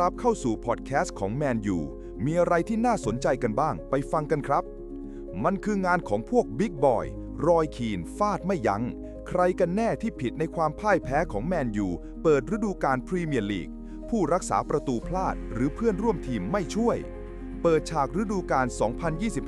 รับเข้าสู่พอดแคสต์ของแมนยูมีอะไรที่น่าสนใจกันบ้างไปฟังกันครับ มันคืองานของพวกบิ๊กบอยรอยคีนฟาดไม่ยัง้ง ใครกันแน่ที่ผิดในความพ่ายแพ้ของแมนยูเปิดฤดูกาลพรีเมียร์ลีก ผู้รักษาประตูพลาดหรือเพื่อนร่วมทีมไม่ช่วย เปิดฉากฤดูกาล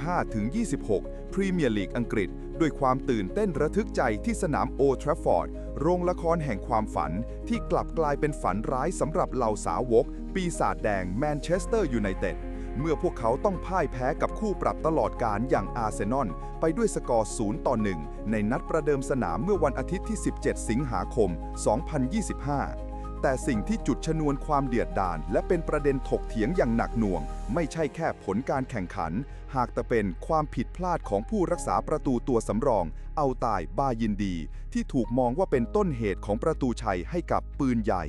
2025-26 พรีเมียร์ลีกอังกฤษ ด้วยความตื่นเต้นระทึกใจที่สนามโอทราฟฟอร์ด โรงละครแห่งความฝันที่กลับกลายเป็นฝันร้ายสำหรับเหล่าสาวก ปีศาจแดงแมนเชสเตอร์ยูไนเต็ดเมื่อพวกเขาต้องพ่ายแพ้กับคู่ปรับตลอดการอย่างอาร์เซนอลไปด้วยสกอร์ 0 ต่อ 1 ในนัดประเดิมสนามเมื่อวันอาทิตย์ที่ 17 สิงหาคม 2025 แต่สิ่งที่จุดชนวนความเดือดดาลและเป็นประเด็นถกเถียงอย่างหนักหน่วง ไม่ใช่แค่ผลการแข่งขัน หากแต่เป็นความผิดพลาดของผู้รักษาประตูตัวสำรอง เอาตายบายินดี ที่ถูกมองว่าเป็นต้นเหตุของประตูชัยให้กับปืนใหญ่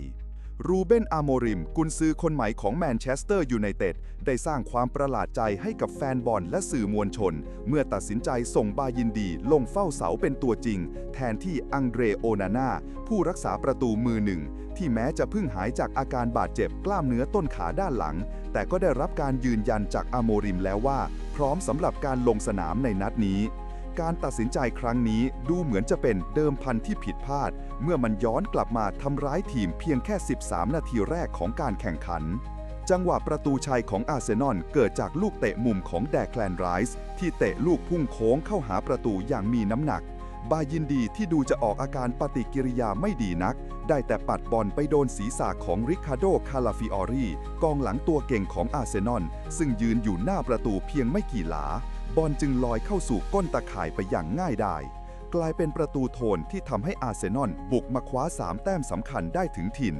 รูเบนอาโมริม กุนซือคนใหม่ของแมนเชสเตอร์ยูไนเต็ดได้สร้างความประหลาดใจให้กับแฟนบอลและสื่อมวลชน เมื่อตัดสินใจส่งบายินดี ลงเฝ้าเสาเป็นตัวจริง แทนที่อังเดรโอนาน่าผู้รักษาประตูมือหนึ่ง ที่แม้จะเพิ่งหายจากอาการบาดเจ็บกล้ามเนื้อต้นขาด้านหลัง แต่ก็ได้รับการยืนยันจากอาโมริมแล้วว่า พร้อมสำหรับการลงสนามในนัดนี้ การตัดสินใจครั้งนี้ดูเหมือนจะเป็นเดิมพันที่ผิดพลาด เมื่อมันย้อนกลับมาทำร้ายทีมเพียงแค่ 13 นาทีแรกของการแข่งขัน จังหวะประตูชัยของอาร์เซนอลเกิดจากลูกเตะมุมของแดกแลนไรส์ที่เตะลูกพุ่งโค้งเข้าหาประตูอย่างมีน้ำหนัก บายินดีที่ดูจะออกอาการปฏิกิริยาไม่ดีนัก ได้แต่ปัดบอลไปโดนศีรษะของริคาโด คาลาฟิออรีกองหลังตัวเก่งของอาร์เซนอลซึ่งยืนอยู่หน้าประตูเพียงไม่กี่หลา บอลจึงลอยเข้าสู่ก้นตะข่ายไปอย่างง่ายดายกลายเป็นประตูโทนที่ทำให้อาร์เซนอลบุกมาคว้า 3 แต้มสำคัญได้ถึงถิ่น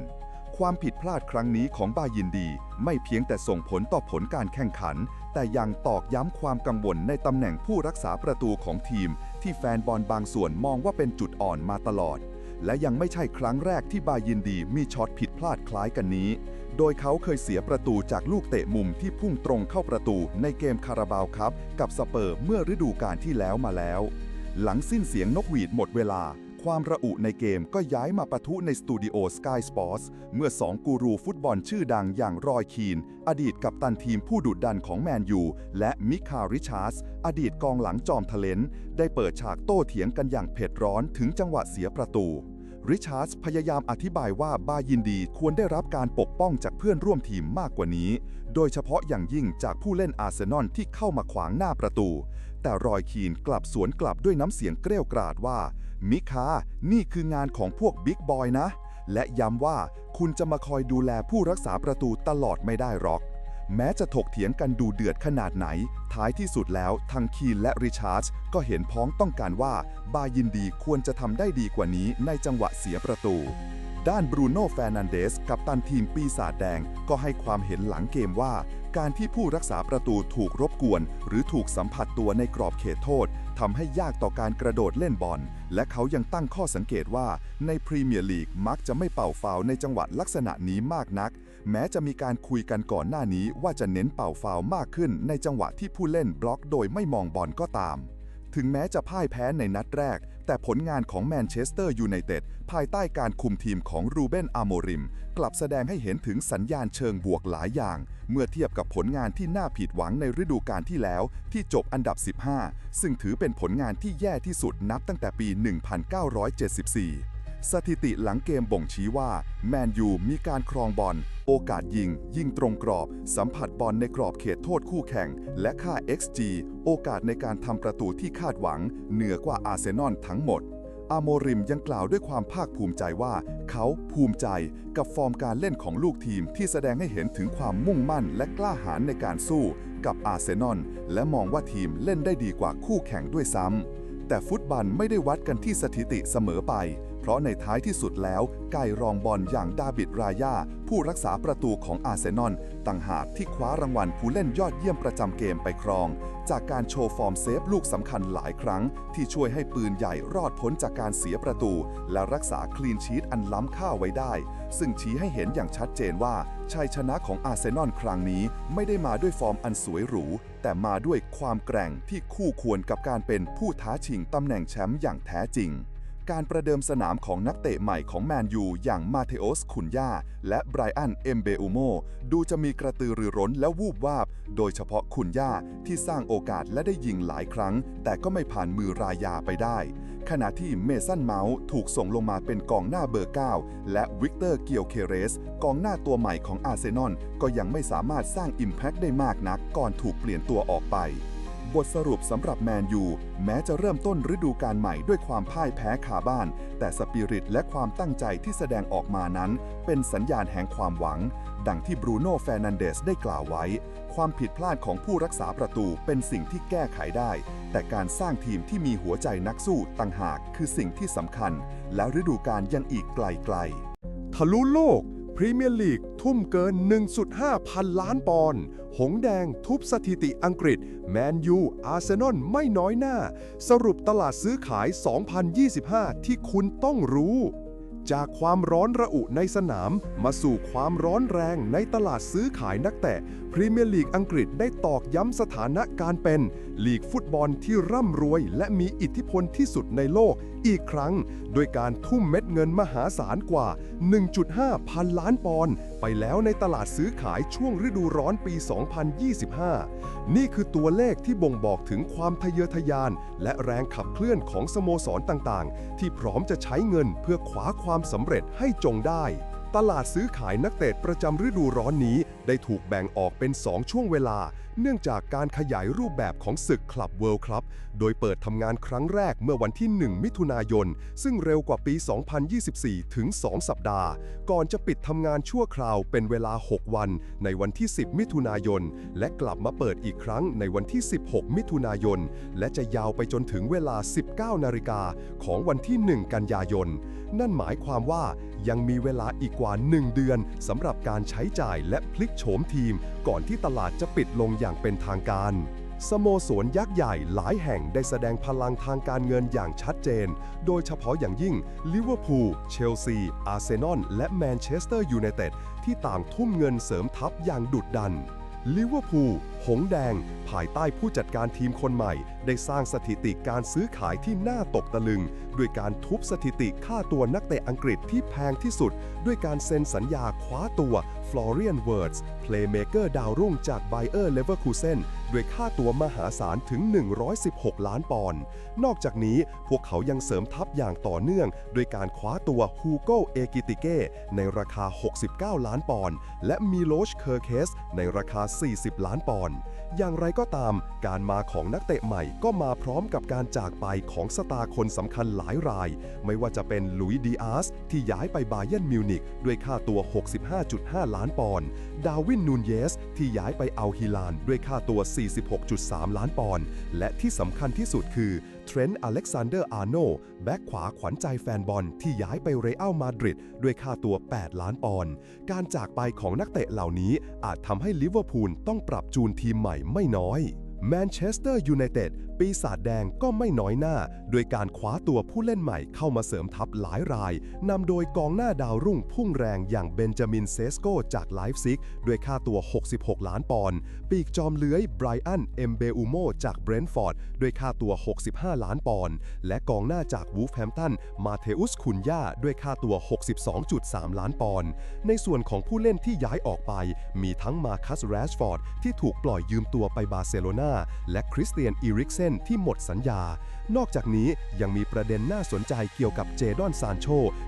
ความผิดพลาดครั้งนี้ของบายินดี ไม่เพียงแต่ส่งผลต่อผลการแข่งขัน แต่ยังตอกย้ำความกังวลในตำแหน่งผู้รักษาประตูของทีม ที่แฟนบอลบางส่วนมองว่าเป็นจุดอ่อนมาตลอด และยังไม่ใช่ครั้งแรกที่บายินดีมีช็อตผิดพลาดคล้ายกันนี้ โดยเขาเคยเสียประตูจากลูกเตะมุมที่พุ่งตรงเข้าประตูในเกมคาราบาวครับกับสเปอร์เมื่อฤดูกาลที่แล้วมาแล้ว หลังสิ้นเสียงนกหวีดหมดเวลา ความระอุในเกมก็ย้ายมาปะทุในสตูดิโอ Sky Sports เมื่อสองกูรูฟุตบอลชื่อดังอย่างรอยคีน อดีตกัปตันทีมผู้ดุดดันของแมนยู และมิคาริชาร์สอดีตกองหลังจอมทะเลนได้เปิดฉากโต้เถียงกันอย่างเผ็ดร้อนถึงจังหวะเสียประตู ริชาร์ดพยายามอธิบายว่าบายินดีควรได้รับการปกป้องจากเพื่อนร่วมทีมมากกว่านี้ โดยเฉพาะอย่างยิ่งจากผู้เล่นอาร์เซนอลที่เข้ามาขวางหน้าประตู แต่รอยคีนกลับสวนกลับด้วยน้ำเสียงเกรี้ยวกราดว่า มิคา นี่คืองานของพวกบิ๊กบอยนะ และย้ำว่าคุณจะมาคอยดูแลผู้รักษาประตูตลอดไม่ได้หรอก แม้จะถกเถียงกันดูเดือดขนาดไหน ท้ายที่สุดแล้วทั้งคีนและริชาร์ดก็เห็นพ้องต้องการว่าบายินดีควรจะทำได้ดีกว่านี้ในจังหวะเสียประตู ด้านบรูโน่แฟร์นันเดสกับตันทีมปีศาจแดงก็ให้ความเห็นหลังเกมว่า การที่ผู้รักษาประตูถูกรบกวน หรือถูกสัมผัสตัวในกรอบเขตโทษทำให้ยากต่อการกระโดดเล่นบอล และเขายังตั้งข้อสังเกตว่าในพรีเมียร์ลีกมักจะไม่เป่าฟาวในจังหวะลักษณะนี้มากนัก แม้จะมีการคุยกันก่อนหน้านี้ว่าจะเน้นเป่าฟาวมากขึ้นในจังหวะที่ผู้เล่นบล็อกโดยไม่มองบอลก็ตาม ถึงแม้จะพ่ายแพ้ในนัดแรก แต่ผลงานของแมนเชสเตอร์ยูไนเต็ดภายใต้การคุมทีมของรูเบนอาโมริม กลับแสดงให้เห็นถึงสัญญาณเชิงบวกหลายอย่าง เมื่อเทียบกับผลงานที่น่าผิดหวังในฤดูกาลที่แล้ว ที่จบอันดับ 15 ซึ่งถือเป็นผลงานที่แย่ที่สุดนับตั้งแต่ปี 1974สถิติหลังเกมบ่งชี้ว่า แมนยูมีการครองบอล โอกาสยิง ยิงตรงกรอบ สัมผัสบอลในกรอบเขตโทษคู่แข่ง และค่า XG โอกาสในการทำประตูที่คาดหวัง เหนือกว่าอาร์เซนอลทั้งหมดอาโมริมยังกล่าวด้วยความภาคภูมิใจว่า เขาภูมิใจกับฟอร์มการเล่นของลูกทีมที่แสดงให้เห็นถึงความมุ่งมั่นและกล้าหาญในการสู้กับอาร์เซนอลและมองว่าทีมเล่นได้ดีกว่าคู่แข่งด้วยซ้ำแต่ฟุตบอลไม่ได้วัดกันที่สถิติเสมอไป เพราะในท้ายที่สุดแล้วไก่รองบอลอย่างดาบิดรายาผู้รักษาประตูของอาร์เซนอลต่างหากที่คว้ารางวัลผู้เล่นยอดเยี่ยมประจำเกมไปครอง จากการโชว์ฟอร์มเซฟลูกสำคัญหลายครั้ง ที่ช่วยให้ปืนใหญ่รอดพ้นจากการเสียประตู และรักษาคลีนชีตอันล้ำค่าไว้ได้ ซึ่งชี้ให้เห็นอย่างชัดเจนว่าชัยชนะของอาร์เซนอลครั้งนี้ไม่ได้มาด้วยฟอร์มอันสวยหรู แต่มาด้วยความแกร่งที่คู่ควรกับการเป็นผู้ท้าชิงตำแหน่งแชมป์อย่างแท้จริง การประเดิมสนามของนักเตะใหม่ของแมนยูอย่างมาเทโอสคุนยาและไบรอันเอมเบอุโมดูจะมีกระตือรือร้นและวูบวาบ โดยเฉพาะคุนยาที่สร้างโอกาสและได้ยิงหลายครั้ง แต่ก็ไม่ผ่านมือรายาไปได้ ขณะที่เมสันเมาส์ถูกส่งลงมาเป็นกองหน้าเบอร์ 9 และวิกเตอร์เกียวเคเรส กองหน้าตัวใหม่ของอาร์เซนอลก็ยังไม่สามารถสร้างอิมแพคได้มากนักก่อนถูกเปลี่ยนตัวออกไป บทสรุปสำหรับแมนยู แม้จะเริ่มต้นฤดูกาลใหม่ด้วยความพ่ายแพ้คาบ้าน แต่สปิริตและความตั้งใจที่แสดงออกมานั้น เป็นสัญญาณแห่งความหวัง ดังที่บรูโน่แฟนันเดสได้กล่าวไว้ ความผิดพลาดของผู้รักษาประตูเป็นสิ่งที่แก้ไขได้ แต่การสร้างทีมที่มีหัวใจนักสู้ต่างหากคือสิ่งที่สำคัญ และฤดูกาลยังอีกไกลไกลๆทะลุโลกพรีเมียร์ลีก ทุ่มเกิน 1.5 พันล้านปอนด์หงแดงทุบสถิติอังกฤษ แมนยู อาร์เซนอลไม่น้อยหน้า สรุปตลาดซื้อขาย 2025 ที่คุณต้องรู้ จากความร้อนระอุในสนามมาสู่ความร้อนแรงในตลาดซื้อขายนักเตะ พรีเมียร์ลีกอังกฤษได้ตอกย้ำสถานะการเป็นลีกฟุตบอลที่ร่ำรวย และมีอิทธิพลที่สุดในโลกอีกครั้ง โดยการทุ่มเม็ดเงินมหาศาลกว่า 1.5 พันล้านปอนด์ไปแล้วในตลาดซื้อขายช่วงฤดูร้อนปี 2025 นี่คือตัวเลขที่บ่งบอกถึงความทะเยอทะยาน และแรงขับเคลื่อนของสโมสรต่างๆ ที่พร้อมจะใช้เงินเพื่อคว้าความสำเร็จให้จงได้ ตลาดซื้อขายนักเตะประจำฤดูร้อนนี้ได้ถูกแบ่งออกเป็น 2 ช่วงเวลา เนื่องจากการขยายรูปแบบของศึกคลับเวิลด์คลับ โดยเปิดทำงานครั้งแรกเมื่อวันที่ 1 มิถุนายน ซึ่งเร็วกว่าปี 2024 ถึง 2 สัปดาห์ ก่อนจะปิดทำงานชั่วคราวเป็นเวลา 6 วัน ในวันที่ 10 มิถุนายน และกลับมาเปิดอีกครั้งในวันที่ 16 มิถุนายน และจะยาวไปจนถึงเวลา 19 นาฬิกาของวันที่ 1 กันยายน นั่นหมายความว่ายังมีเวลาอีกกว่า 1 เดือนสำหรับการใช้จ่ายและพลิกโฉมทีม ก่อนที่ตลาดจะปิดลงอย่างเป็นทางการ สโมสรยักษ์ใหญ่หลายแห่งได้แสดงพลังทางการเงินอย่างชัดเจน โดยเฉพาะอย่างยิ่งลิเวอร์พูลเชลซี อาร์เซนอล และแมนเชสเตอร์ยูไนเต็ดที่ต่างทุ่มเงินเสริมทัพอย่างดุดดันลิเวอร์พูล หงแดง ภายใต้ผู้จัดการทีมคนใหม่ ได้สร้างสถิติการซื้อขายที่น่าตกตะลึง ด้วยการทุบสถิติค่าตัวนักเตะอังกฤษที่แพงที่สุด ด้วยการเซ็นสัญญาคว้าตัว ฟลอเรียนเวิร์ดส์เพลย์เมเกอร์ดาวรุ่งจากไบเออร์เลเวอร์คูเซนด้วยค่าตัวมหาศาลถึง 116 ล้านปอนด์ นอกจากนี้พวกเขายังเสริมทัพอย่างต่อเนื่อง โดยการคว้าตัวฮูโกเอกิติเกในราคา 69 ล้านปอนด์ และมิโลชเคอร์เคสในราคา 40 ล้านปอนด์ อย่างไรก็ตาม การมาของนักเตะใหม่ก็มาพร้อมกับการจากไปของสตาร์คนสำคัญหลายราย ไม่ว่าจะเป็นลุยดีอาสที่ย้ายไปบาเยร์นมิวนิกด้วยค่าตัว 65.5 ล้านานปอนด์ ดาวินนูนเยส ที่ย้ายไปเอัลฮิลานด้วยค่าตัว 46.3 ล้านปอนด์ และที่สำคัญที่สุดคือเทรนต์อเล็กซานเดอร์อาร์โนแบ็กขวาขวัญใจแฟนบอลที่ย้ายไปเรอัลมาดริดด้วยค่าตัว 8 ล้านปอนด์ การจากไปของนักเตะเหล่านี้อาจทำให้ลิเวอร์พูลต้องปรับจูนทีมใหม่ไม่น้อยแมนเชสเตอร์ยูไนเต็ด ปีศาจแดงก็ไม่น้อยหน้า โดยการคว้าตัวผู้เล่นใหม่เข้ามาเสริมทัพหลายราย นำโดยกองหน้าดาวรุ่งพุ่งแรงอย่างเบนจามินเซสโกจากไลฟ์ซิกด้วยค่าตัว 66 ล้านปอนด์ ปีกจอมเลื้อยไบรอัน เอมเบอุโมจากเบรนท์ฟอร์ดด้วยค่าตัว 65 ล้านปอนด์ และกองหน้าจากวูฟแฮมตัน มาเทอุส คุนย่าด้วยค่าตัว 62.3 ล้านปอนด์ ในส่วนของผู้เล่นที่ย้ายออกไป มีทั้งมาคัสแรชฟอร์ดที่ถูกปล่อยยืมตัวไปบาร์เซโลนาและคริสเตียนอีริกเซนที่หมดสัญญา นอกจากนี้ยังมีประเด็นน่าสนใจเกี่ยวกับเจดอนซานโช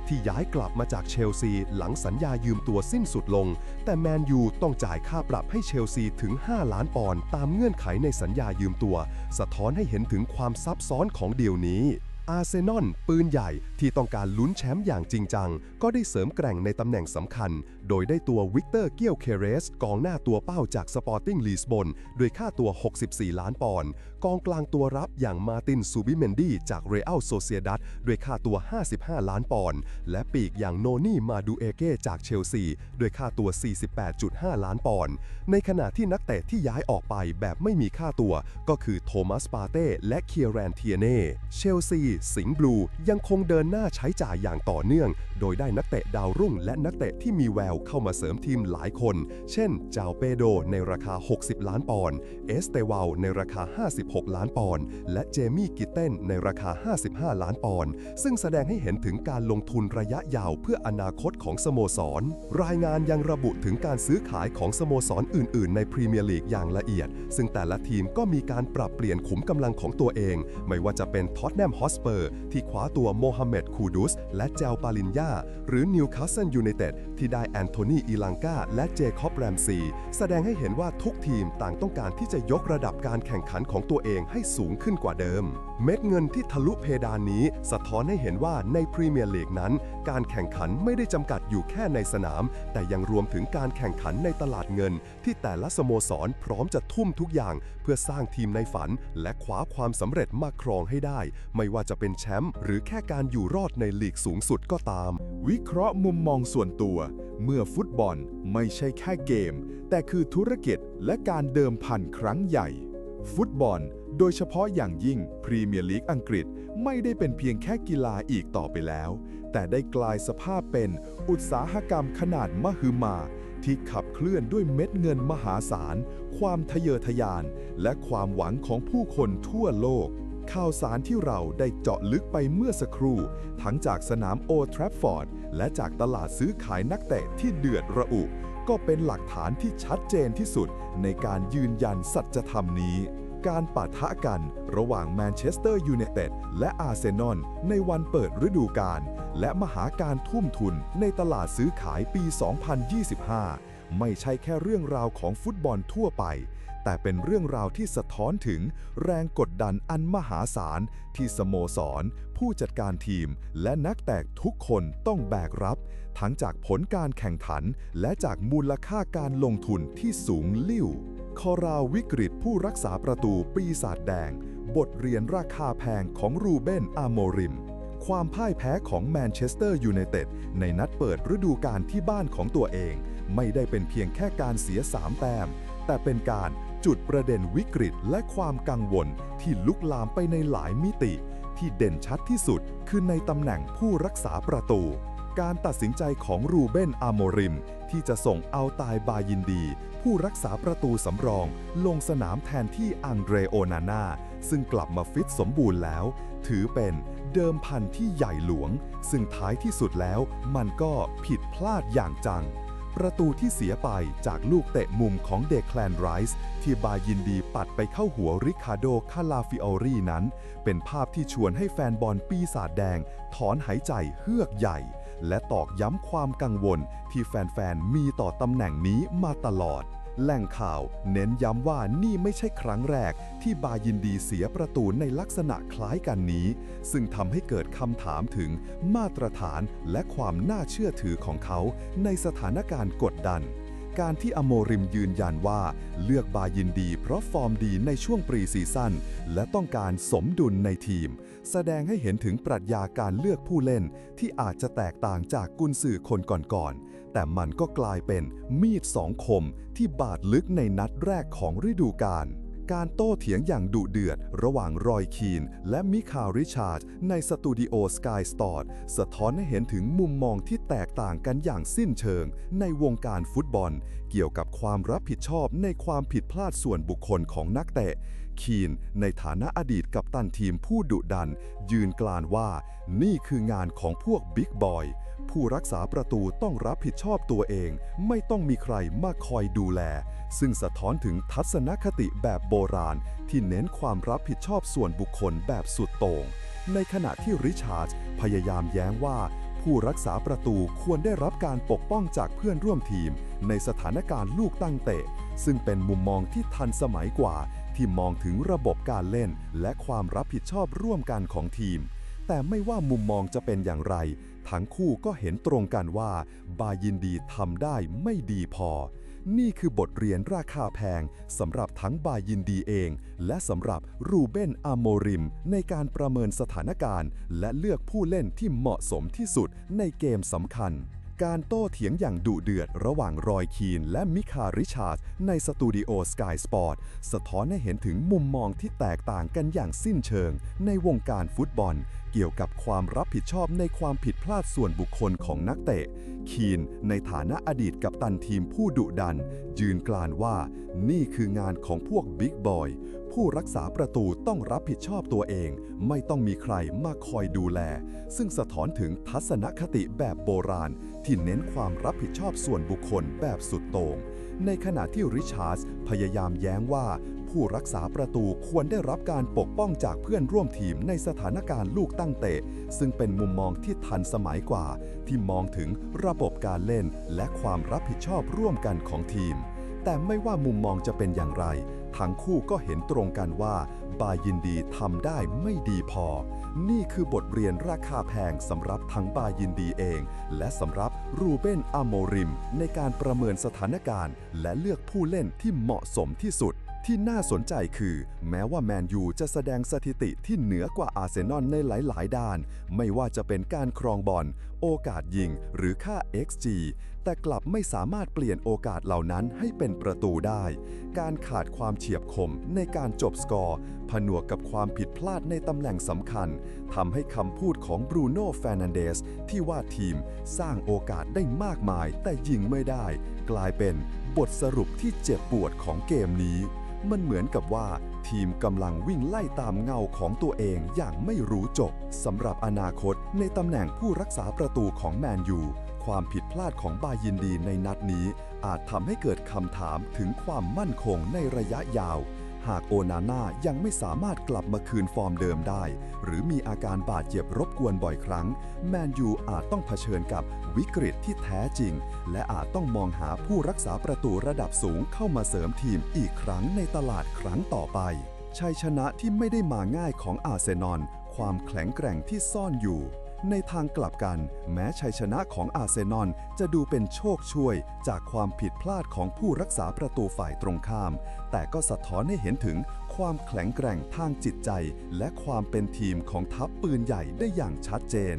ที่ย้ายกลับมาจากเชลซี หลังสัญญายืมตัวสิ้นสุดลง แต่แมนยูต้องจ่ายค่าปรับให้เชลซีถึง 5 ล้านปอนด์ตามเงื่อนไขในสัญญายืมตัว สะท้อนให้เห็นถึงความซับซ้อนของเดียวนี้อาร์เซนอลปืนใหญ่ที่ต้องการลุ้นแชมป์อย่างจริงจัง ก็ได้เสริมแกร่งในตำแหน่งสำคัญโดยได้ตัววิกเตอร์เกียวเคเรส กองหน้าตัวเป้าจากสปอร์ติ้งลีสบอนด้วยค่าตัว 64 ล้านปอนด์ กองกลางตัวรับอย่างมาตินซูบิเมนดีจากเรอัลโซเซียดัตด้วยค่าตัว 55 ล้านปอนด์ และปีกอย่างโนนี่มาดูเอเก้จากเชลซีด้วยค่าตัว 48.5 ล้านปอนด์ ในขณะที่นักเตะที่ย้ายออกไปแบบไม่มีค่าตัว ก็คือโทมัสปาเต้และเคียแรนเทียเน่ เชลซี สิงห์บลูยังคงเดินหน้าใช้จ่ายอย่างต่อเนื่อง โดยได้นักเตะดาวรุ่งและนักเตะที่มีแววลเข้ามาเสริมทีมหลายคน เช่น จาวเปโดในราคา 60 ล้านปอนด์ เอสเตวาลในราคา 56 ล้านปอนด์ และเจมี่กิเต้นในราคา 55 ล้านปอนด์ ซึ่งแสดงให้เห็นถึงการลงทุนระยะยาวเพื่ออนาคตของสโมสร รายงานยังระบุถึงการซื้อขายของสโมสรอื่น ๆ ในพรีเมียร์ลีกอย่างละเอียด ซึ่งแต่ละทีมก็มีการปรับเปลี่ยนขุมกำลังของตัวเอง ไม่ว่าจะเป็นท็อตแนมฮอสเปอร์ที่คว้าตัวโมฮัมเหม็ดคูดุสและเจลปาลินยาหรือนิวคาสเซิลยูไนเต็ดที่ได้แอนโทนีอีลังกาและเจคอบแรมซีแสดงให้เห็นว่าทุกทีมต่างต้องการที่จะยกระดับการแข่งขันของตัวเองให้สูงขึ้นกว่าเดิม เม็ดเงินที่ทะลุเพดานนี้สะท้อนให้เห็นว่าในพรีเมียร์ลีกนั้น การแข่งขันไม่ได้จำกัดอยู่แค่ในสนาม แต่ยังรวมถึงการแข่งขันในตลาดเงิน ที่แต่ละสโมสรพร้อมจะทุ่มทุกอย่าง เพื่อสร้างทีมในฝัน และคว้าความสำเร็จมาครองให้ได้ ไม่ว่าจะเป็นแชมป์หรือแค่การอยู่รอดในลีกสูงสุดก็ตาม วิเคราะห์มุมมองส่วนตัว เมื่อฟุตบอลไม่ใช่แค่เกม แต่คือธุรกิจและการเดิมพันครั้งใหญ่ ฟุตบอล โดยเฉพาะอย่างยิ่งพรีเมียร์ลีกอังกฤษไม่ได้เป็นเพียงแค่กีฬาอีกต่อไปแล้ว แต่ได้กลายสภาพเป็นอุตสาหกรรมขนาดมหึมา ที่ขับเคลื่อนด้วยเม็ดเงินมหาศาล ความทะเยอทะยาน และความหวังของผู้คนทั่วโลก ข่าวสารที่เราได้เจาะลึกไปเมื่อสักครู่ ทั้งจากสนามโอทรัฟฟอร์ด และจากตลาดซื้อขายนักเตะที่เดือดระอุ ก็เป็นหลักฐานที่ชัดเจนที่สุดในการยืนยันสัจธรรมนี้ การปะทะกันระหว่างแมนเชสเตอร์ยูไนเต็ดและอาร์เซนอลในวันเปิดฤดูกาลและมหาการทุ่มทุนในตลาดซื้อขายปี 2025 ไม่ใช่แค่เรื่องราวของฟุตบอลทั่วไป แต่เป็นเรื่องราวที่สะท้อนถึงแรงกดดันอันมหาศาล ที่สโมสร ผู้จัดการทีม และนักแตกทุกคนต้องแบกรับ ทั้งจากผลการแข่งขัน และจากมูลค่าการลงทุนที่สูงลิ่ว คอราววิกฤตผู้รักษาประตูปีศาจแดง บทเรียนราคาแพงของรูเบนอาโมริม ความพ่ายแพ้ของแมนเชสเตอร์ยูไนเต็ดในนัดเปิดฤดูกาลที่บ้านของตัวเอง ไม่ได้เป็นเพียงแค่การเสียสามแต้ม แต่เป็นการจุดประเด็นวิกฤตและความกังวลที่ลุกลามไปในหลายมิติ ที่เด่นชัดที่สุดคือในตำแหน่งผู้รักษาประตูการตัดสินใจของรูเบนอาโมริม ที่จะส่งเอาตายบายินดี ผู้รักษาประตูสำรองลงสนามแทนที่อังเดรโอนาน่าซึ่งกลับมาฟิตสมบูรณ์แล้ว ถือเป็นเดิมพันที่ใหญ่หลวง ซึ่งท้ายที่สุดแล้วมันก็ผิดพลาดอย่างจัง ประตูที่เสียไปจากลูกเตะมุมของเดคแลนไรส์ที่บายินดีปัดไปเข้าหัวริคาโดคาลาฟิออรีนั้น เป็นภาพที่ชวนให้แฟนบอลปีศาจแดง ถอนหายใจเฮือกใหญ่ และตอกย้ำความกังวลที่แฟนๆ มีต่อตำแหน่งนี้มาตลอด แหล่งข่าวเน้นย้ำว่านี่ไม่ใช่ครั้งแรก ที่บายินดีเสียประตูในลักษณะคล้ายกันนี้ ซึ่งทำให้เกิดคำถามถึงมาตรฐานและความน่าเชื่อถือของเขา ในสถานการณ์กดดันการที่อโมริมยืนยันว่าเลือกบายินดีเพราะฟอร์มดีในช่วงปรีซีซั่นและต้องการสมดุลในทีม แสดงให้เห็นถึงปรัชญาการเลือกผู้เล่นที่อาจจะแตกต่างจากกุนสื่อคนก่อนๆ แต่มันก็กลายเป็นมีดสองคมที่บาดลึกในนัดแรกของฤดูกาลการโต้เถียงอย่างดุเดือด ระหว่างรอยคีน และมิคาริชาร์ดในสตูดิโอสกายสตอร์สะท้อนให้เห็นถึงมุมมองที่แตกต่างกันอย่างสิ้นเชิง ในวงการฟุตบอล เกี่ยวกับความรับผิดชอบในความผิดพลาดส่วนบุคคลของนักเตะ คีนในฐานะอดีตกัปตันทีมผู้ดุดัน ยืนกลานว่า นี่คืองานของพวกบิ๊กบอย ผู้รักษาประตูต้องรับผิดชอบตัวเอง ไม่ต้องมีใครมาคอยดูแล ซึ่งสะท้อนถึงทัศนคติแบบโบราณ ที่เน้นความรับผิดชอบส่วนบุคคลแบบสุดโต่งในขณะที่ริชาร์ดพยายามแย้งว่า ผู้รักษาประตูควรได้รับการปกป้องจากเพื่อนร่วมทีม ในสถานการณ์ลูกตั้งเตะ ซึ่งเป็นมุมมองที่ทันสมัยกว่า ที่มองถึงระบบการเล่น และความรับผิดชอบร่วมกันของทีม แต่ไม่ว่ามุมมองจะเป็นอย่างไร ทั้งคู่ก็เห็นตรงกันว่า บายินดีทำได้ไม่ดีพอ นี่คือบทเรียนราคาแพงสำหรับทั้งบายินดีเอง และสำหรับรูเบนอาโมริม ในการประเมินสถานการณ์ และเลือกผู้เล่นที่เหมาะสมที่สุดในเกมสำคัญ การโต้เถียงอย่างดุเดือดระหว่างรอยคีนและมิคาริชาร์ดในสตูดิโอสกายสปอร์ตสะท้อนให้เห็นถึงมุมมองที่แตกต่างกันอย่างสิ้นเชิง ในวงการฟุตบอล เกี่ยวกับความรับผิดชอบในความผิดพลาดส่วนบุคคลของนักเตะ คีนในฐานะอดีตกัปตันทีมผู้ดุดัน ยืนกลานว่านี่คืองานของพวกบิ๊กบอยผู้รักษาประตูต้องรับผิดชอบตัวเอง ไม่ต้องมีใครมาคอยดูแล ซึ่งสะท้อนถึงทัศนคติแบบโบราณ ที่เน้นความรับผิดชอบส่วนบุคคลแบบสุดโต่ง ในขณะที่ริชาร์ดพยายามแย้งว่า ผู้รักษาประตูควรได้รับการปกป้องจากเพื่อนร่วมทีมในสถานการณ์ลูกตั้งเตะ ซึ่งเป็นมุมมองที่ทันสมัยกว่า ที่มองถึงระบบการเล่นและความรับผิดชอบร่วมกันของทีม แต่ไม่ว่ามุมมองจะเป็นอย่างไร ทั้งคู่ก็เห็นตรงกันว่า บายินดีทำได้ไม่ดีพอ นี่คือบทเรียนราคาแพงสำหรับทั้งบายินดีเอง และสำหรับรูเบนอโมริม ในการประเมินสถานการณ์ และเลือกผู้เล่นที่เหมาะสมที่สุดที่น่าสนใจคือ แม้ว่าแมนยูจะแสดงสถิติที่เหนือกว่าอาร์เซนอลในหลาย ๆ ด้าน ไม่ว่าจะเป็นการครองบอล โอกาสยิง หรือค่า XG แต่กลับไม่สามารถเปลี่ยนโอกาสเหล่านั้นให้เป็นประตูได้ การขาดความเฉียบคมในการจบสกอร์ ผนวกกับความผิดพลาดในตำแหน่งสำคัญทำให้คำพูดของบรูโน่แฟร์นันเดสที่ว่าทีมสร้างโอกาสได้มากมาย แต่ยิงไม่ได้ กลายเป็นบทสรุปที่เจ็บปวดของเกมนี้ มันเหมือนกับว่าทีมกำลังวิ่งไล่ตามเงาของตัวเองอย่างไม่รู้จบสำหรับอนาคตในตำแหน่งผู้รักษาประตูของแมนยู ความผิดพลาดของบายินดีในนัดนี้ อาจทำให้เกิดคำถามถึงความมั่นคงในระยะยาว หากโอนาน่ายังไม่สามารถกลับมาคืนฟอร์มเดิมได้ หรือมีอาการบาดเจ็บรบกวนบ่อยครั้ง แมนยูอาจต้องเผชิญกับวิกฤตที่แท้จริง และอาจต้องมองหาผู้รักษาประตูระดับสูงเข้ามาเสริมทีมอีกครั้งในตลาดครั้งต่อไปชัยชนะที่ไม่ได้มาง่ายของอาร์เซนอลความแข็งแกร่งที่ซ่อนอยู่ ในทางกลับกัน แม้ชัยชนะของอาร์เซนอลจะดูเป็นโชคช่วย จากความผิดพลาดของผู้รักษาประตูฝ่ายตรงข้าม แต่ก็สะท้อนให้เห็นถึงความแข็งแกร่งทางจิตใจ และความเป็นทีมของทัพปืนใหญ่ได้อย่างชัดเจน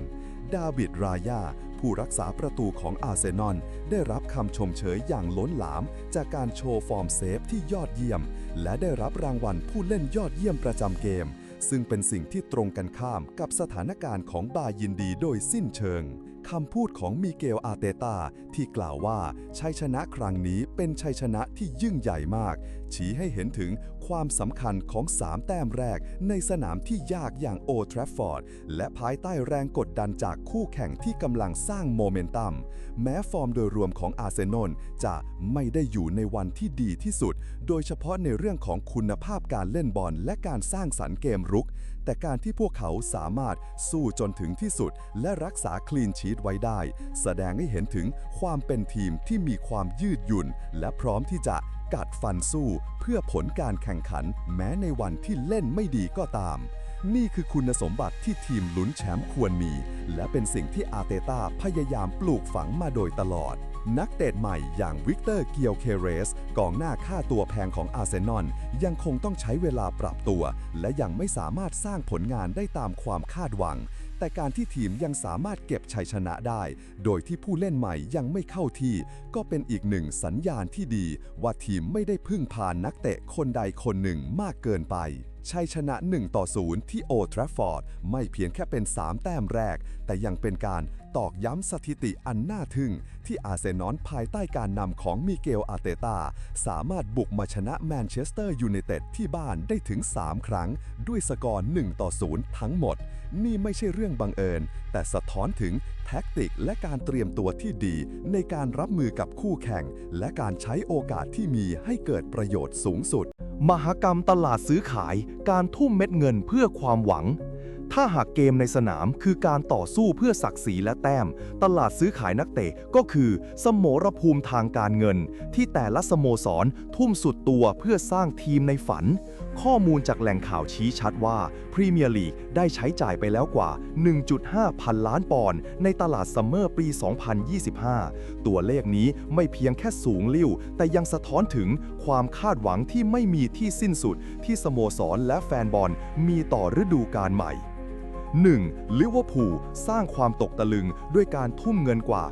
ดาวิดรายาผู้รักษาประตูของอาร์เซนอลได้รับคำชมเชยอย่างล้นหลาม จากการโชว์ฟอร์มเซฟที่ยอดเยี่ยม และได้รับรางวัลผู้เล่นยอดเยี่ยมประจำเกม ซึ่งเป็นสิ่งที่ตรงกันข้ามกับสถานการณ์ของบายินดีโดยสิ้นเชิง คำพูดของมิเกลอาเตตาที่กล่าวว่าชัยชนะครั้งนี้เป็นชัยชนะที่ยิ่งใหญ่มาก ชี้ให้เห็นถึงความสำคัญของ 3 แต้มแรก ในสนามที่ยากอย่างโอทราฟฟอร์ด และภายใต้แรงกดดันจากคู่แข่งที่กำลังสร้างโมเมนตัม แม้ฟอร์มโดยรวมของอาร์เซนอลจะไม่ได้อยู่ในวันที่ดีที่สุด โดยเฉพาะในเรื่องของคุณภาพการเล่นบอลและการสร้างสรรค์เกมรุก แต่การที่พวกเขาสามารถสู้จนถึงที่สุด และรักษาคลีนชีตไว้ได้ แสดงให้เห็นถึงความเป็นทีมที่มีความยืดหยุ่น และพร้อมที่จะกัดฟันสู้เพื่อผลการแข่งขัน แม้ในวันที่เล่นไม่ดีก็ตาม นี่คือคุณสมบัติที่ทีมลุ้นแชมป์ควรมี และเป็นสิ่งที่อาเตต้าพยายามปลูกฝังมาโดยตลอด นักเตะใหม่อย่างวิกเตอร์เกียวเคเรสกองหน้าค่าตัวแพงของอาร์เซนอลยังคงต้องใช้เวลาปรับตัว และยังไม่สามารถสร้างผลงานได้ตามความคาดหวัง แต่การที่ทีมยังสามารถเก็บชัยชนะได้ โดยที่ผู้เล่นใหม่ยังไม่เข้าที่ ก็เป็นอีกหนึ่งสัญญาณที่ดี ว่าทีมไม่ได้พึ่งพานักเตะคนใดคนหนึ่งมากเกินไป ชัยชนะ 1 ต่อ 0 ที่โอทราฟฟอร์ด ไม่เพียงแค่เป็น 3 แต้มแรก แต่ยังเป็นการตอกย้ำสถิติอันน่าทึ่ง ที่อาร์เซนอลภายใต้การนำของมิเกลอาเตตา สามารถบุกมาชนะแมนเชสเตอร์ยูไนเต็ดที่บ้านได้ถึง 3 ครั้ง ด้วยสกอร์ 1 ต่อ 0 ทั้งหมด นี่ไม่ใช่เรื่องบังเอิญ แต่สะท้อนถึงแท็กติกและการเตรียมตัวที่ดี ในการรับมือกับคู่แข่ง และการใช้โอกาสที่มีให้เกิดประโยชน์สูงสุด มหกรรมตลาดซื้อขาย การทุ่มเม็ดเงินเพื่อความหวัง ถ้าหากเกมในสนามคือการต่อสู้เพื่อศักดิ์ศรีและแต้ม ตลาดซื้อขายนักเตะก็คือ สมรภูมิทางการเงิน ที่แต่ละสโมสรทุ่มสุดตัวเพื่อสร้างทีมในฝัน ข้อมูลจากแหล่งข่าวชี้ชัดว่าพรีเมียร์ลีกได้ใช้จ่ายไปแล้วกว่า 1.5 พันล้านปอนด์ในตลาดซัมเมอร์ปี 2025 ตัวเลขนี้ไม่เพียงแค่สูงลิ่ว แต่ยังสะท้อนถึงความคาดหวังที่ไม่มีที่สิ้นสุดที่สโมสรและแฟนบอลมีต่อฤดูกาลใหม่ 1. ลิเวอร์พูลสร้างความตกตะลึงด้วยการทุ่มเงินกว่า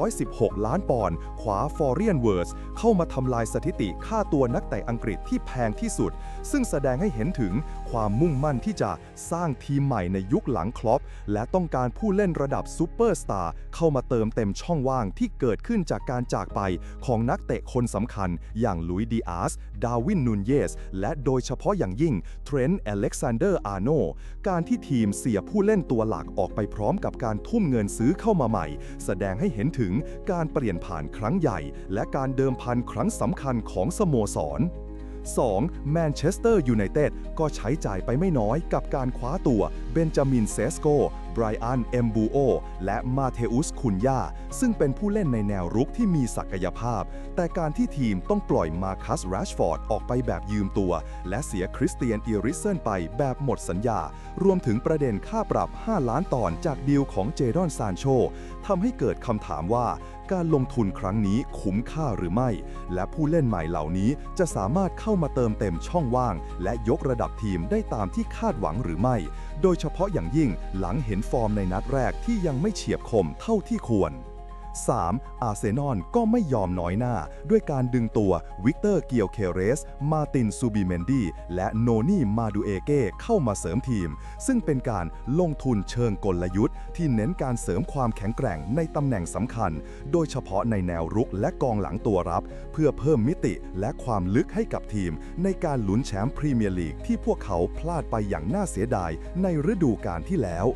116 ล้านปอนด์ขวาฟอร์เรียนเวิร์สเข้ามาทำลายสถิติค่าตัวนักเตะอังกฤษที่แพงที่สุด ซึ่งแสดงให้เห็นถึงความมุ่งมั่นที่จะสร้างทีมใหม่ในยุคหลังคลอปและต้องการผู้เล่นระดับซูเปอร์สตาร์เข้ามาเติมเต็มช่องว่างที่เกิดขึ้นจากการจากไปของนักเตะคนสำคัญ อย่างลุยดีอาส ดาวินนูนเยส และโดยเฉพาะอย่างยิ่งเทรนต์อเล็กซานเดอร์ อาร์โน การที่ทีมเสียผู้เล่นตัวหลักออกไปพร้อมกับการทุ่มเงินซื้อเข้ามาใหม่ แสดงให้เห็นถึงการเปลี่ยนผ่านครั้งใหญ่ และการเดิมพันครั้งสำคัญของสโมสร 2. แมนเชสเตอร์ยูไนเต็ดก็ใช้จ่ายไปไม่น้อยกับการคว้าตัวเบนจามินเซสโกไบรอัน เอมบูโอ และมาเทอุส คุนยา ซึ่งเป็นผู้เล่นในแนวรุกที่มีศักยภาพ แต่การที่ทีมต้องปล่อยมาคัสแรชฟอร์ดออกไปแบบยืมตัว และเสียคริสเตียนอีริสเซนไปแบบหมดสัญญา รวมถึงประเด็นค่าปรับ 5 ล้านตอนจากดีลของเจดอนซานโชทำให้เกิดคำถามว่า การลงทุนครั้งนี้คุ้มค่าหรือไม่ และผู้เล่นใหม่เหล่านี้จะสามารถเข้ามาเติมเต็มช่องว่าง และยกระดับทีมได้ตามที่คาดหวังหรือไม่ โดยเฉพาะอย่างยิ่งหลังเห็นฟอร์มในนัดแรกที่ยังไม่เฉียบคมเท่าที่ควร 3. อาร์เซนอลก็ไม่ยอมน้อยหน้า ด้วยการดึงตัววิกเตอร์เกียวเคเรส มาตินซูบิเมนดีและโนนี่มาดูเอเก้เข้ามาเสริมทีม ซึ่งเป็นการลงทุนเชิงกลยุทธ์ ที่เน้นการเสริมความแข็งแกร่งในตำแหน่งสำคัญ โดยเฉพาะในแนวรุกและกองหลังตัวรับ เพื่อเพิ่มมิติและความลึกให้กับทีม ในการลุ้นแชมป์พรีเมียร์ลีกที่พวกเขาพลาดไปอย่างน่าเสียดายในฤดูกาลที่แล้ว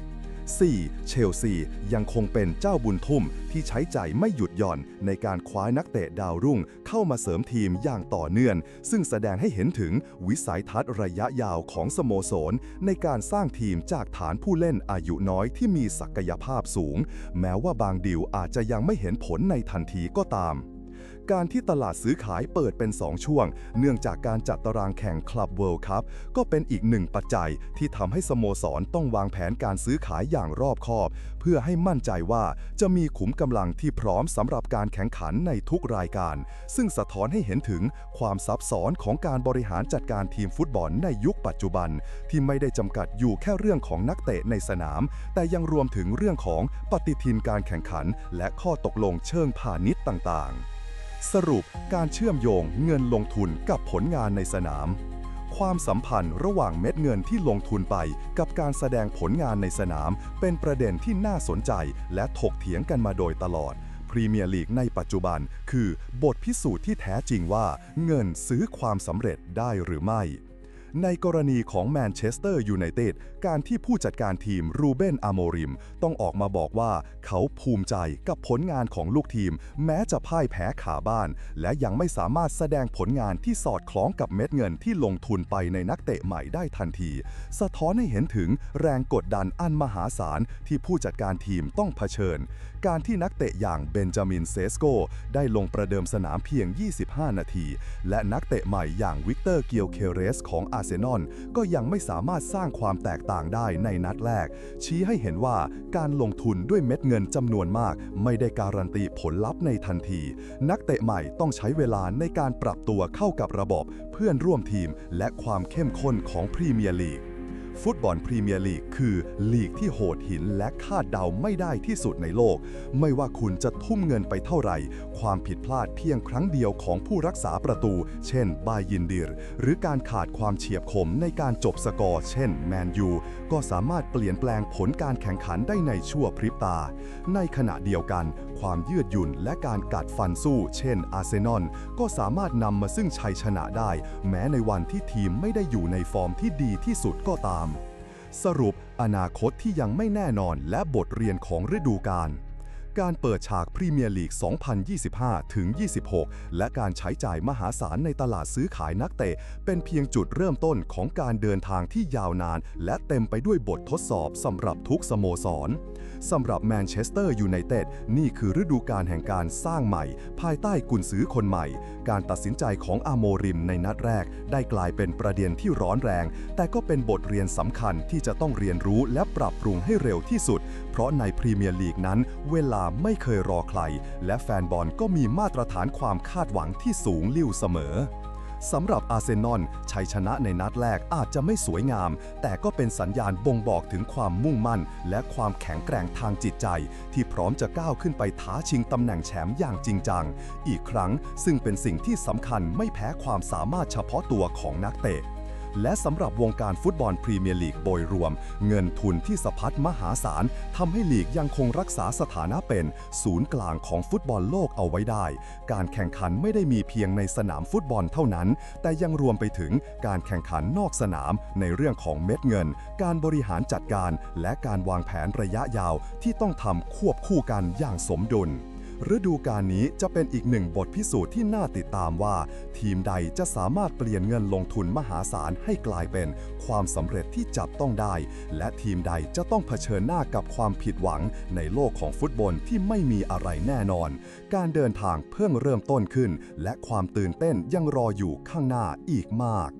4. เชลซียังคงเป็นเจ้าบุญทุ่มที่ใช้ใจไม่หยุดหย่อนในการคว้านักเตะดาวรุ่งเข้ามาเสริมทีมอย่างต่อเนื่อง ซึ่งแสดงให้เห็นถึงวิสัยทัศน์ระยะยาวของสโมสร ในการสร้างทีมจากฐานผู้เล่นอายุน้อยที่มีศักยภาพสูง แม้ว่าบางดีลอาจจะยังไม่เห็นผลในทันทีก็ตาม การที่ตลาดซื้อขายเปิดเป็น 2 ช่วง เนื่องจากการจัดตารางแข่งคลับเวิลด์คัพก็เป็นอีกหนึ่งปัจจัยที่ทำให้สโมสรต้องวางแผนการซื้อขายอย่างรอบคอบ เพื่อให้มั่นใจว่าจะมีขุมกำลังที่พร้อมสำหรับการแข่งขันในทุกรายการ ซึ่งสะท้อนให้เห็นถึงความซับซ้อนของการบริหารจัดการทีมฟุตบอลในยุคปัจจุบัน ที่ไม่ได้จำกัดอยู่แค่เรื่องของนักเตะในสนาม แต่ยังรวมถึงเรื่องของปฏิทินการแข่งขัน และข้อตกลงเชิงพาณิชย์ต่างๆ สรุปการเชื่อมโยงเงินลงทุนกับผลงานในสนาม ความสัมพันธ์ระหว่างเม็ดเงินที่ลงทุนไปกับการแสดงผลงานในสนาม เป็นประเด็นที่น่าสนใจและถกเถียงกันมาโดยตลอด พรีเมียร์ลีกในปัจจุบัน คือบทพิสูจน์ที่แท้จริงว่า เงินซื้อความสำเร็จได้หรือไม่ ในกรณีของแมนเชสเตอร์ยูไนเต็ดการที่ผู้จัดการทีมรูเบนอาโมริม ต้องออกมาบอกว่าเขาภูมิใจกับผลงานของลูกทีม แม้จะพ่ายแพ้ขาบ้าน และยังไม่สามารถแสดงผลงานที่สอดคล้องกับเม็ดเงินที่ลงทุนไปในนักเตะใหม่ได้ทันที สะท้อนให้เห็นถึงแรงกดดันอันมหาศาลที่ผู้จัดการทีมต้องเผชิญการที่นักเตะอย่างเบนจามินเซสโกได้ลงประเดิมสนามเพียง 25 นาที และนักเตะใหม่อย่างวิกเตอร์เกียวเคเรสของอาร์เซนอลก็ยังไม่สามารถสร้างความแตกต่างได้ในนัดแรก ชี้ให้เห็นว่าการลงทุนด้วยเม็ดเงินจำนวนมาก ไม่ได้การันตีผลลัพธ์ในทันที นักเตะใหม่ต้องใช้เวลาในการปรับตัวเข้ากับระบบ เพื่อนร่วมทีมและความเข้มข้นของพรีเมียร์ลีก ฟุตบอลพรีเมียร์ลีกคือลีกที่โหดหินและคาดเดาไม่ได้ที่สุดในโลก ไม่ว่าคุณจะทุ่มเงินไปเท่าไหร่ ความผิดพลาดเพียงครั้งเดียวของผู้รักษาประตู เช่น บายินดิร หรือการขาดความเฉียบคมในการจบสกอร์เช่นแมนยูก็สามารถเปลี่ยนแปลงผลการแข่งขันได้ในชั่วพริบตา ในขณะเดียวกัน ความยืดหยุ่นและการกัดฟันสู้ เช่นอาร์เซนอลก็สามารถนำมาซึ่งชัยชนะได้ แม้ในวันที่ทีมไม่ได้อยู่ในฟอร์มที่ดีที่สุดก็ตาม สรุปอนาคตที่ยังไม่แน่นอนและบทเรียนของฤดูกาล การเปิดฉากพรีเมียร์ลีก 2025 ถึง 26 และการใช้จ่ายมหาศาลในตลาดซื้อขายนักเตะ เป็นเพียงจุดเริ่มต้นของการเดินทางที่ยาวนาน และเต็มไปด้วยบททดสอบสำหรับทุกสโมสรสำหรับแมนเชสเตอร์ยูไนเต็ดนี่คือฤดูกาลแห่งการสร้างใหม่ ภายใต้กุนซื้อคนใหม่ การตัดสินใจของอาโมริมในนัดแรก ได้กลายเป็นประเด็นที่ร้อนแรง แต่ก็เป็นบทเรียนสำคัญที่จะต้องเรียนรู้และปรับปรุงให้เร็วที่สุด เพราะในพรีเมียร์ลีกนั้น เวลาไม่เคยรอใคร และแฟนบอลก็มีมาตรฐานความคาดหวังที่สูงลิ่วเสมอสำหรับอาร์เซนอลชัยชนะในนัดแรกอาจจะไม่สวยงาม แต่ก็เป็นสัญญาณบ่งบอกถึงความมุ่งมั่น และความแข็งแกร่งทางจิตใจ ที่พร้อมจะก้าวขึ้นไปท้าชิงตำแหน่งแชมป์อย่างจริงจัง อีกครั้งซึ่งเป็นสิ่งที่สำคัญไม่แพ้ความสามารถเฉพาะตัวของนักเตะ และสำหรับวงการฟุตบอลพรีเมียร์ลีกโดยรวม เงินทุนที่สะพัดมหาศาลทำให้ลีกยังคงรักษาสถานะเป็น ศูนย์กลางของฟุตบอลโลกเอาไว้ได้ การแข่งขันไม่ได้มีเพียงในสนามฟุตบอลเท่านั้น แต่ยังรวมไปถึงการแข่งขันนอกสนามในเรื่องของเม็ดเงิน การบริหารจัดการ และการวางแผนระยะยาวที่ต้องทำควบคู่กันอย่างสมดุล ฤดูกาลนี้จะเป็นอีกหนึ่งบทพิสูจน์ที่น่าติดตามว่า ทีมใดจะสามารถเปลี่ยนเงินลงทุนมหาศาลให้กลายเป็นความสำเร็จที่จับต้องได้ และทีมใดจะต้องเผชิญหน้ากับความผิดหวังในโลกของฟุตบอลที่ไม่มีอะไรแน่นอน การเดินทางเพิ่งเริ่มต้นขึ้น และความตื่นเต้นยังรออยู่ข้างหน้าอีกมาก